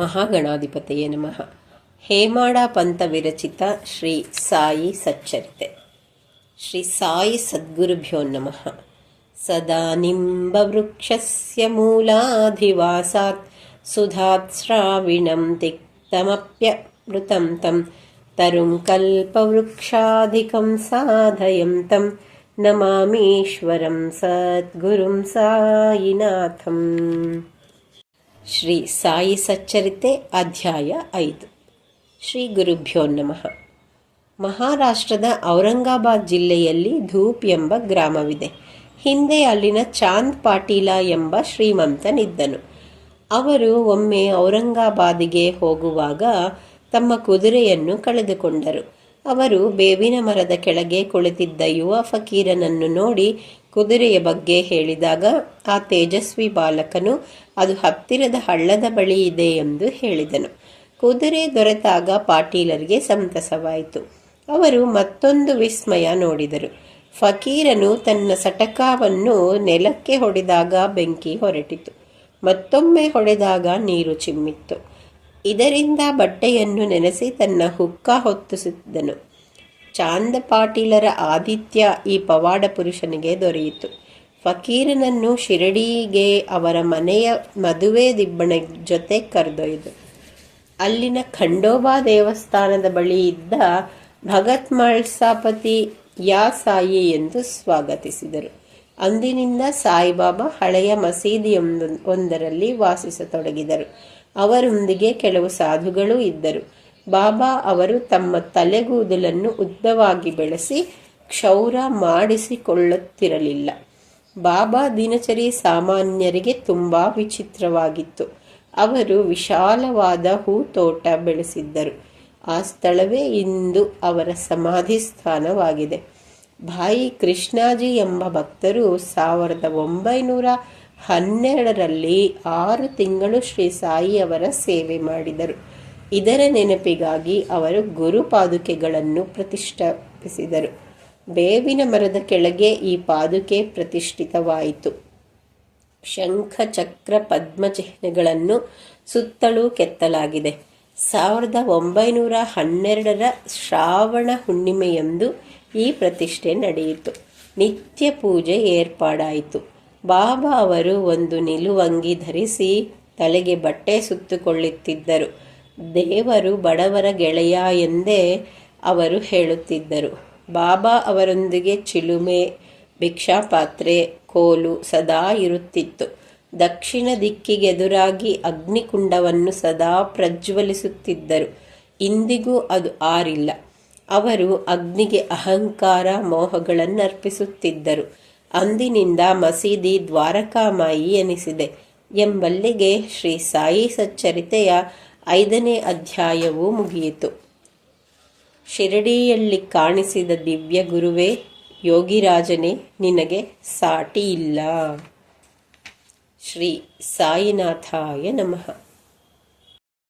महागणाधिपतये नमः। हेमाडापन्तविरचित श्री साई सच्चरिते। श्री साई सद्गुरुभ्यो नमः। सदा निम्बवृक्षस्य मूलाधिवासात् सुधात् श्रावणं तिक्तमप्यमृतं तं तरुं कल्पवृक्षाधिकं साधयं तं नमामीश्वरं सद्गुरुं सायिनाथम् ಶ್ರೀ ಸಾಯಿ ಸಚ್ಚರಿತೆ ಅಧ್ಯಾಯ ಐದು. ಶ್ರೀ ಗುರುಭ್ಯೋ ನಮಃ. ಮಹಾರಾಷ್ಟ್ರದ ಔರಂಗಾಬಾದ್ ಜಿಲ್ಲೆಯಲ್ಲಿ ಧೂಪ್ ಎಂಬ ಗ್ರಾಮವಿದೆ. ಹಿಂದೆ ಅಲ್ಲಿನ ಚಾಂದ್ ಪಾಟೀಲ ಎಂಬ ಶ್ರೀಮಂತನಿದ್ದನು. ಅವರು ಒಮ್ಮೆ ಔರಂಗಾಬಾದಿಗೆ ಹೋಗುವಾಗ ತಮ್ಮ ಕುದುರೆಯನ್ನು ಕಳೆದುಕೊಂಡರು. ಅವರು ಬೇವಿನ ಮರದ ಕೆಳಗೆ ಕುಳಿತಿದ್ದ ಯುವ ಫಕೀರನನ್ನು ನೋಡಿ ಕುದುರೆಯ ಬಗ್ಗೆ ಹೇಳಿದಾಗ, ಆ ತೇಜಸ್ವಿ ಬಾಲಕನು, ಅದು ಹತ್ತಿರದ ಹಳ್ಳದ ಬಳಿ ಇದೆ ಎಂದು ಹೇಳಿದನು. ಕುದುರೆ ದೊರೆತಾಗ ಪಾಟೀಲರಿಗೆ ಸಂತಸವಾಯಿತು. ಅವರು ಮತ್ತೊಂದು ವಿಸ್ಮಯ ನೋಡಿದರು. ಫಕೀರನು ತನ್ನ ಸಟಕಾವನ್ನು ನೆಲಕ್ಕೆ ಹೊಡೆದಾಗ ಬೆಂಕಿ ಹೊರಟಿತು. ಮತ್ತೊಮ್ಮೆ ಹೊಡೆದಾಗ ನೀರು ಚಿಮ್ಮಿತ್ತು. ಇದರಿಂದ ಬಟ್ಟೆಯನ್ನು ನೆನೆಸಿ ತನ್ನ ಹುಕ್ಕ ಹೊತ್ತಿಸಿದ್ದನು. ಚಾಂದ ಪಾಟೀಲರ ಆದಿತ್ಯ ಈ ಪವಾಡ ಪುರುಷನಿಗೆ ದೊರೆಯಿತು. ಫಕೀರನನ್ನು ಶಿರಡಿಗೆ ಅವರ ಮನೆಯ ಮದುವೆ ದಿಬ್ಬಣ ಜೊತೆ ಕರೆದೊಯ್ದು. ಅಲ್ಲಿನ ಖಂಡೋಬಾ ದೇವಸ್ಥಾನದ ಬಳಿ ಇದ್ದ ಭಗತ್ ಮಳ್ಸಾಪತಿ ಯಾ ಸಾಯಿ ಎಂದು ಸ್ವಾಗತಿಸಿದರು. ಅಂದಿನಿಂದ ಸಾಯಿಬಾಬಾ ಹಳೆಯ ಮಸೀದಿಯೊಂದು ಒಂದರಲ್ಲಿ ವಾಸಿಸತೊಡಗಿದರು. ಅವರೊಂದಿಗೆ ಕೆಲವು ಸಾಧುಗಳು ಇದ್ದರು. ಬಾಬಾ ಅವರು ತಮ್ಮ ತಲೆಗೂದಲನ್ನು ಉದ್ದವಾಗಿ ಬೆಳೆಸಿ ಕ್ಷೌರ ಮಾಡಿಸಿಕೊಳ್ಳುತ್ತಿರಲಿಲ್ಲ. ಬಾಬಾ ದಿನಚರಿ ಸಾಮಾನ್ಯರಿಗೆ ತುಂಬಾ ವಿಚಿತ್ರವಾಗಿತ್ತು. ಅವರು ವಿಶಾಲವಾದ ಹೂತೋಟ ಬೆಳೆಸಿದ್ದರು. ಆ ಸ್ಥಳವೇ ಇಂದು ಅವರ ಸಮಾಧಿ ಸ್ಥಾನವಾಗಿದೆ. ಭಾಯಿ ಕೃಷ್ಣಾಜಿ ಎಂಬ ಭಕ್ತರು ಸಾವಿರದ ಒಂಬೈನೂರ ಹನ್ನೆರಡರಲ್ಲಿ ಆರು ತಿಂಗಳು ಶ್ರೀ ಸಾಯಿ ಅವರ ಸೇವೆ ಮಾಡಿದರು. ಇದರ ನೆನಪಿಗಾಗಿ ಅವರು ಗುರು ಪಾದುಕೆಗಳನ್ನು ಪ್ರತಿಷ್ಠಾಪಿಸಿದರು ಬೇವಿನ ಮರದ ಕೆಳಗೆ ಈ ಪಾದುಕೆ ಪ್ರತಿಷ್ಠಿತವಾಯಿತು. ಶಂಖ ಚಕ್ರ ಪದ್ಮ ಚಿಹ್ನೆಗಳನ್ನು ಸುತ್ತಲೂ ಕೆತ್ತಲಾಗಿದೆ. ಸಾವಿರದ ಒಂಬೈನೂರ ಹನ್ನೆರಡರ ಶ್ರಾವಣ ಹುಣ್ಣಿಮೆಯಂದು ಈ ಪ್ರತಿಷ್ಠೆ ನಡೆಯಿತು. ನಿತ್ಯ ಪೂಜೆ ಏರ್ಪಾಡಾಯಿತು. ಬಾಬಾ ಅವರು ಒಂದು ನಿಲುವಂಗಿ ಧರಿಸಿ ತಲೆಗೆ ಬಟ್ಟೆ ಸುತ್ತುಕೊಳ್ಳುತ್ತಿದ್ದರು. ದೇವರು ಬಡವರ ಗೆಳೆಯ ಎಂದೇ ಅವರು ಹೇಳುತ್ತಿದ್ದರು. ಬಾಬಾ ಅವರೊಂದಿಗೆ ಚಿಲುಮೆ, ಭಿಕ್ಷಾಪಾತ್ರೆ, ಕೋಲು ಸದಾ ಇರುತ್ತಿತ್ತು. ದಕ್ಷಿಣ ದಿಕ್ಕಿಗೆದುರಾಗಿ ಅಗ್ನಿಕುಂಡವನ್ನು ಸದಾ ಪ್ರಜ್ವಲಿಸುತ್ತಿದ್ದರು. ಇಂದಿಗೂ ಅದು ಆರಿಲ್ಲ. ಅವರು ಅಗ್ನಿಗೆ ಅಹಂಕಾರ, ಮೋಹಗಳನ್ನು ಅರ್ಪಿಸುತ್ತಿದ್ದರು. ಅಂದಿನಿಂದ ಮಸೀದಿ ದ್ವಾರಕಾಮಾಯಿ ಎನಿಸಿದೆ ಎಂಬಲ್ಲಿಗೆ ಶ್ರೀ ಸಾಯಿ ಸಚ್ಚರಿತೆಯ ಐದನೇ ಅಧ್ಯಾಯವೂ ಮುಗಿಯಿತು. ಶಿರಡಿಯಲ್ಲಿ ಕಾಣಿಸಿದ ದಿವ್ಯ ಗುರುವೇ, ಯೋಗಿರಾಜನೇ, ನಿನಗೆ ಸಾಟಿ ಇಲ್ಲ ಶ್ರೀ ಸಾಯಿನಾಥಾಯ ನಮಃ.